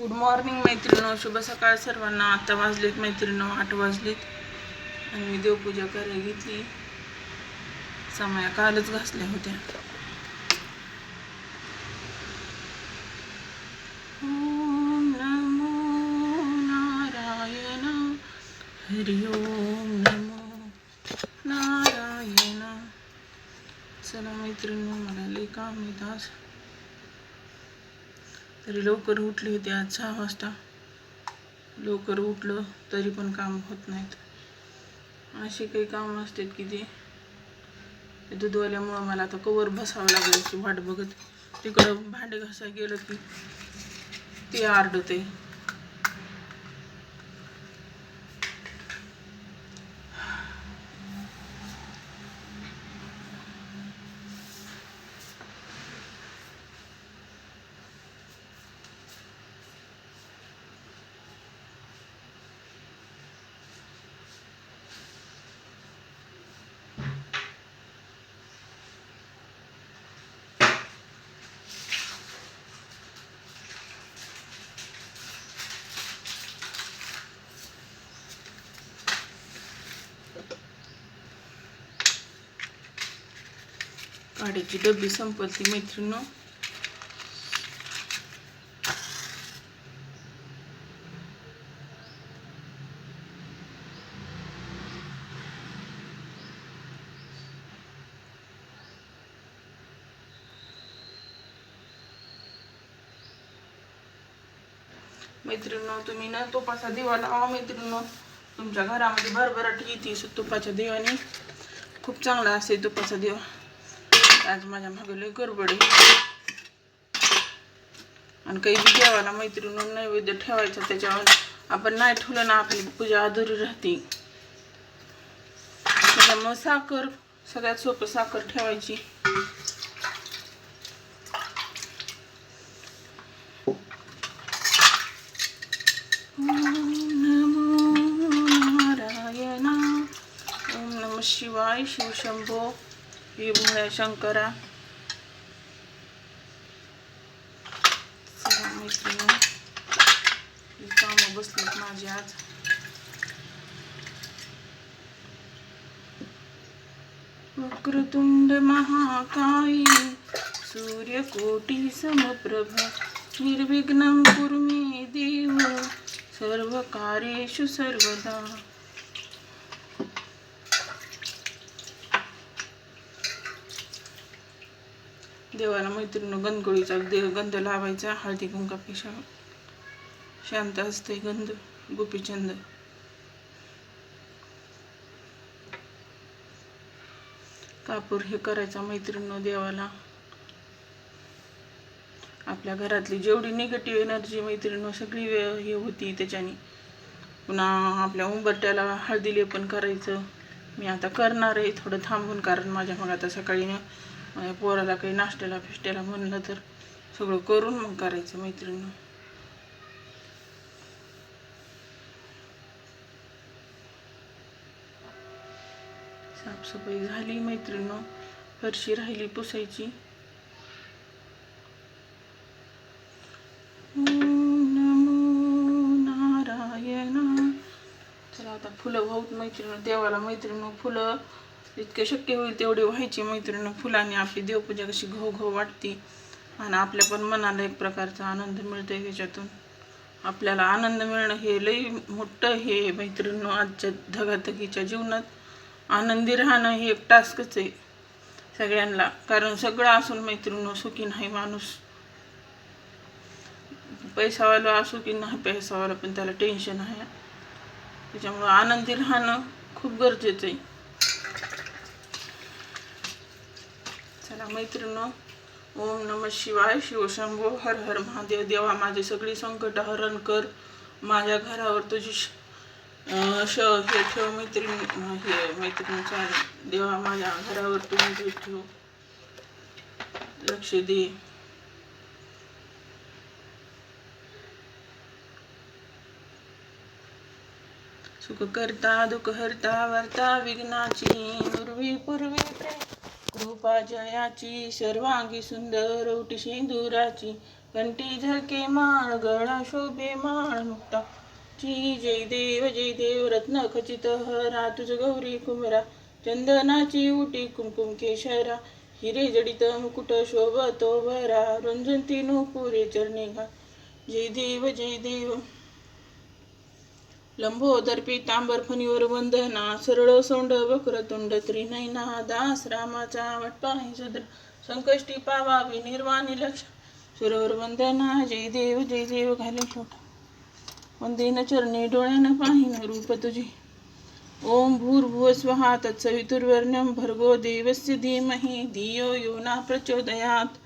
Good morning मैत्रिणो शुभ सकाळ सर्वांना. आता वाजलेत मैत्रिणो आठ वाजलेत. आणि मी देवपूजा करायला घेतली. समया कालच घासल्या होत्या. ओम नमो नारायण. हरि ओम नमो नारायण. चला मैत्रिणो मला लई काम येत तरी लवकर उठली होती आज सहा वाजता. लवकर उठलं तरी पण काम होत नाहीत. अशी काही कामं असतात की ते दूधवाल्यामुळं मला आता कवर बसावं की वाट बघत. तिकडं भांडे घासा गेलं की ते आरडते. काड्याची डब्बी संपलती मैत्रिणी मैत्रिणीनो तुम्ही ना तुपाचा दिवा लावा मैत्रिणीनो. तुमच्या घरामध्ये भरभराट येते तुपाच्या दिव्याने खूप चांगला असते तुपाचा दिवा. आज माझ्या मागे लय गडबड आणि काही बी देवाला मैत्रिणीनं नैवेद्य ठेवायचा त्याच्यावर आपण नाही ठेवलं ना आपली पूजा अधुरी राहते. त्याच्यामुळं साखर सगळ्यात सोपं साखर ठेवायची. ओम ओम शिवाय शिवशंभो ही शंकरा. कामं बसलीत माझी आज. वक्रतुंड महाकाई सूर्यकोटी समप्रभ निर्विघ्नं कुर्मे देव देव सर्वकार्येषु सर्वदा. देवाला मैत्रिणी गणगोळीचा देव गंध लावायचा हळदी कुंकापेक्षा शांत असते गंध गोपीचंद कापूर हे करायचा मैत्रिणी देवाला. आपल्या घरातली जेवढी निगेटिव्ह एनर्जी मैत्रिणी सगळी हे होती त्याच्याने. पुन्हा आपल्या उंबरट्याला हळदी लेपन करायचं. मी आता करणार आहे थोडं थांबून कारण माझ्या मग आता सकाळी माझ्या पोराला काही नाश्त्याला फिष्ट्याला म्हणलं तर सगळं करून मग करायचं मैत्रिणी साफसफाई झाली मैत्रिणी फरशी राहिली पुसायची. नारायण. चला आता फुलं वाहूत मैत्रिणी देवाला मैत्रिणी फुलं जितके शक्य होईल तेवढी व्हायची मैत्रिणी फुलांनी आपली देवपूजा कशी घो घो वाटते. आणि आपल्या पण मनाला एक प्रकारचा आनंद मिळतो त्याच्यातून आपल्याला आनंद मिळणं हे लई मोठं हे मैत्रिणी आजच्या धगाधगीच्या जीवनात. आनंदी राहणं हे एक टास्कच आहे सगळ्यांना. कारण सगळं असून मैत्रिणी सुखी नाही माणूस. पैसावाला असो की नाही पैसावाला पण त्याला टेन्शन आहे. त्याच्यामुळं आनंदी राहणं खूप गरजेचं आहे. चला मैत्रिणो ओम नम शिवाय शिवशंभो हर हर महादेव. देवा माझे सगळी संकट हरण कर. माझ्या घरावर तुझी श श हे ठेव मैत्रिणी हे मैत्रिणीचा देवा माझ्या घरावर तुम्ही ठेव. लक्ष दे. सुख करता दुःख हरता वर्ता विघ्नाची पूर्वी पूर्वी प्रेम. कृपा जयाची सर्वांगी सुंदर ओटी सिंदुराची. घंटी झळके माळ गळा शोभे माळ मुक्ता. ची जय देव जय देव रत्न खचित हरा तुझ गौरी कुमरा चंदनाची उटी कुमकुम केशरा. हिरे जडित मुकुट शोभतो भरा. रुंजंती नुपुरे चरणी घा. जय देव जय देव. लंबोदर्पी तांबरफणीवर वंदना सरळ सोंड वक्रतुंड त्रिनयना दास रामाचा वटपाही सुद्र संकष्टी पावा निर्वाणी लक्ष. सुरवर वंदना जय देव जय देव घाले छोटा वंदेन चरणी डोळ्यानं पाहिन रूप तुझी. ओम भूर्भुव स्वहा तत्सवितुर्वर्ण्यम भर्गो देवस्य धीमहि धियो यो ना प्रचोदयात्.